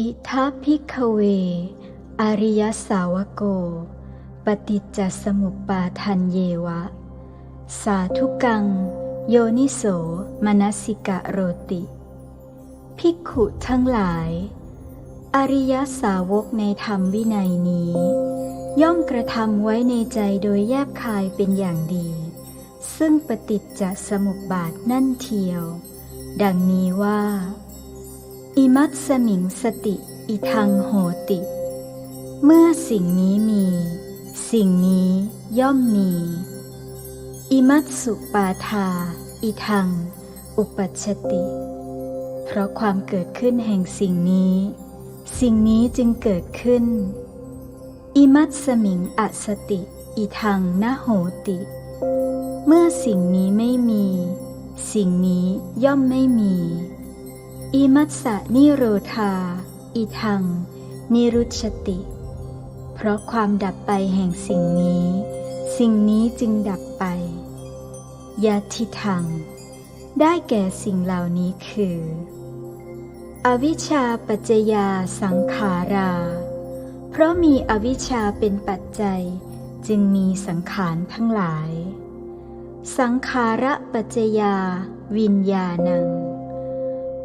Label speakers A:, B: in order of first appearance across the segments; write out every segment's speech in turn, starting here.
A: อิทัพพิกเว อริยสาวโก ปฏิจจสมุปปาทันเยวะ สาธุกัง โยนิโสมนสิกะโรติ ภิกขุทั้งหลาย อริยสาวกในธรรมวินัยนี้ ย่อมกระทำไว้ในใจโดยแยบคายเป็นอย่างดี ซึ่งปฏิจจสมุปบาทนั่นเทียว ดังนี้ว่า อิมัตสมิงสติ อิทังโหติ เมื่อสิ่งนี้มี สิ่งนี้ย่อมมี อิมัตสุปาทา อิทัง อุปัชติ เพราะความเกิดขึ้นแห่งสิ่งนี้ สิ่งนี้จึงเกิดขึ้น อิมัตสมิงอสติ อิทังนโหติ เมื่อสิ่งนี้ไม่มี สิ่งนี้ย่อมไม่มี อิมัสสะนิโรธา อิทัง นิรุชติ เพราะความดับไปแห่งสิ่งนี้ สิ่งนี้จึงดับไปยาทิทัง ได้แก่สิ่งเหล่านี้คือ อวิชชาปัจจยาสังขารา เพราะมีอวิชชาเป็นปัจจัย จึงมีสังขารทั้งหลาย สังขาระปัจจยา วิญญาณัง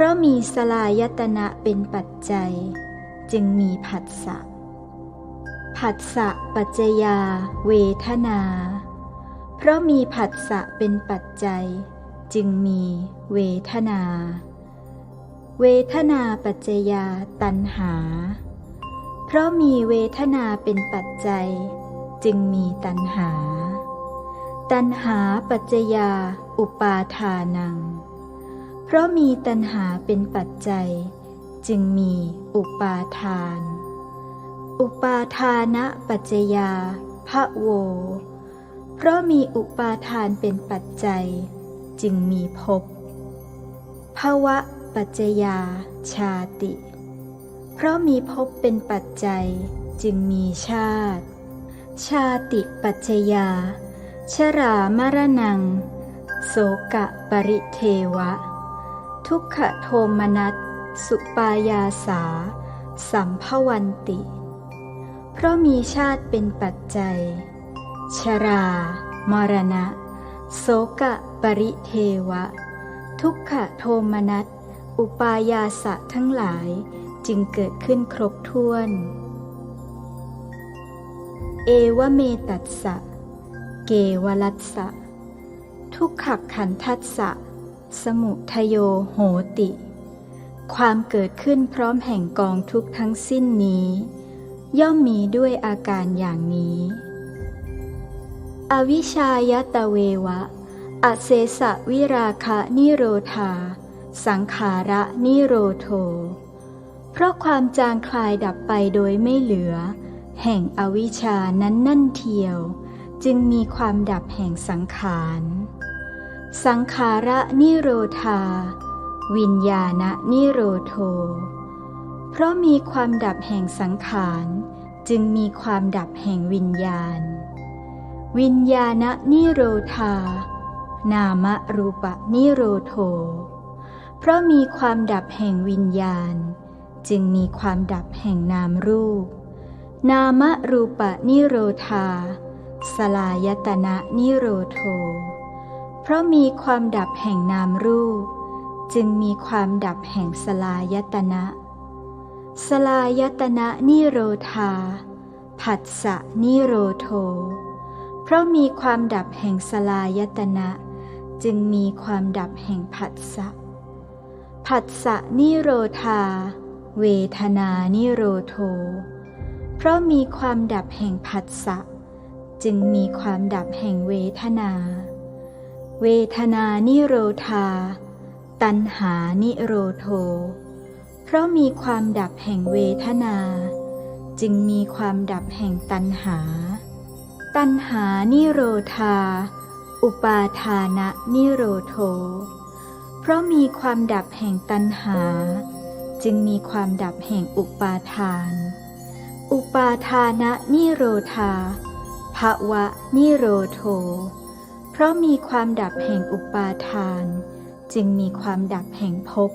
A: เพราะมีสลายตนะเป็นปัจจัย จึงมีผัสสะ ผัสสะปัจจยา เวทนา เพราะมีผัสสะเป็นปัจจัย จึงมีเวทนา เวทนาปัจจยาตัณหา เพราะมีเวทนาเป็นปัจจัย จึงมีตัณหา ตัณหาปัจจยา อุปาทานัง เพราะมีตัณหาเป็นปัจจัย จึงมีอุปาทาน อุปาทานะปัจจยาพระโว เพราะมีอุปาทานเป็นปัจจัย จึงมีภพภวะปัจจยาชาติ เพราะมีภพเป็นปัจจัยจึงมีชาติ ชาติปัจจยา ชรามรณัง โสกะปริเทวะ ทุกขโทมนัสสุปายาสา สัมภวันติ เพราะมีชาติเป็นปัจจัย ชรา มรณะ โสกะปริเทวะ ทุกขโทมนัสอุปายาสะทั้งหลายจึงเกิดขึ้นครบถ้วน เอวเมตัสสะ เกวลัสสะ ทุกขขันทัสสะ สมุทโยโหติ ความเกิดขึ้นพร้อมแห่งกองทุกทั้งสิ้นนี้ ย่อมมีด้วยอาการอย่างนี้ อวิชายตะเววะ อเสสะวิราคะนิโรธา สังขาระนิโรโท เพราะความจางคลายดับไปโดยไม่เหลือ แห่งอวิชานั้นนั่นเทียว จึงมีความดับแห่งสังขาร สังขาระนิโรธา วิญญาณนิโรโท เพราะมีความดับแห่งสังขารจึงมีความดับแห่งวิญญาณ วิญญาณนิโรธา นามรูปนิโรโท เพราะมีความดับแห่งวิญญาณ จึงมีความดับแห่งนามรูป นามรูปนิโรธา สลายตนะนิโรโท เพราะมีความดับแห่งนามรูป จึงมีความดับแห่งสลายตนะสลายตนะนิโรธา ผัสสะนิโรโท เพราะมีความดับแห่งสลายตนะจึงมีความดับแห่งผัสสะ ผัสสะนิโรธา เวทนานิโรโท เพราะมีความดับแห่งผัสสะ จึงมีความดับแห่งเวทนา เวทนานิโรธา ตัณหานิโรโท เพราะมีความดับแห่งเวทนา จึงมีความดับแห่งตัณหา ตัณหานิโรธา อุปาทานะนิโรโท เพราะมีความดับแห่งตัณหา จึงมีความดับแห่งอุปาทาน อุปาทานะนิโรธาภวะนิโรโท ราะมีความดับแห่งอุปาทาน จึงมีความดับแห่งภพ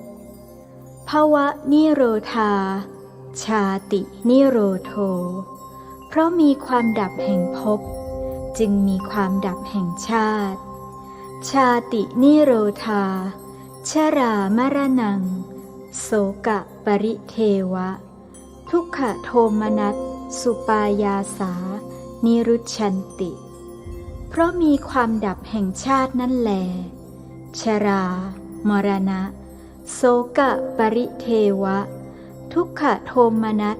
A: ภาวะนิโรธา ชาตินิโรโท เพราะมีความดับแห่งภพจึงมีความดับแห่งชาติ ชาตินิโรธา ชรามรณัง โสกะปริเทวะ ทุกขโทมนัส สุปายาสา นิรุชันติ เพราะมีความดับแห่งชาตินั่นแล ชรา มรณะ โสกะปริเทวะ ทุกขโทมนัส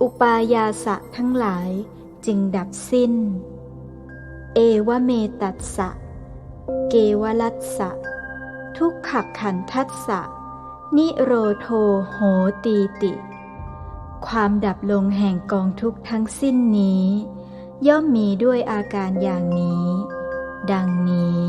A: อุปายาสะทั้งหลายจึงดับสิ้น เอวเมตัสสะ เกวลัสสะ ทุกขขันทัสสะ นิโรโทโหตีติ ความดับลงแห่งกองทุกทั้งสิ้นนี้ ย่อมมีด้วยอาการอย่างนี้ ดังนี้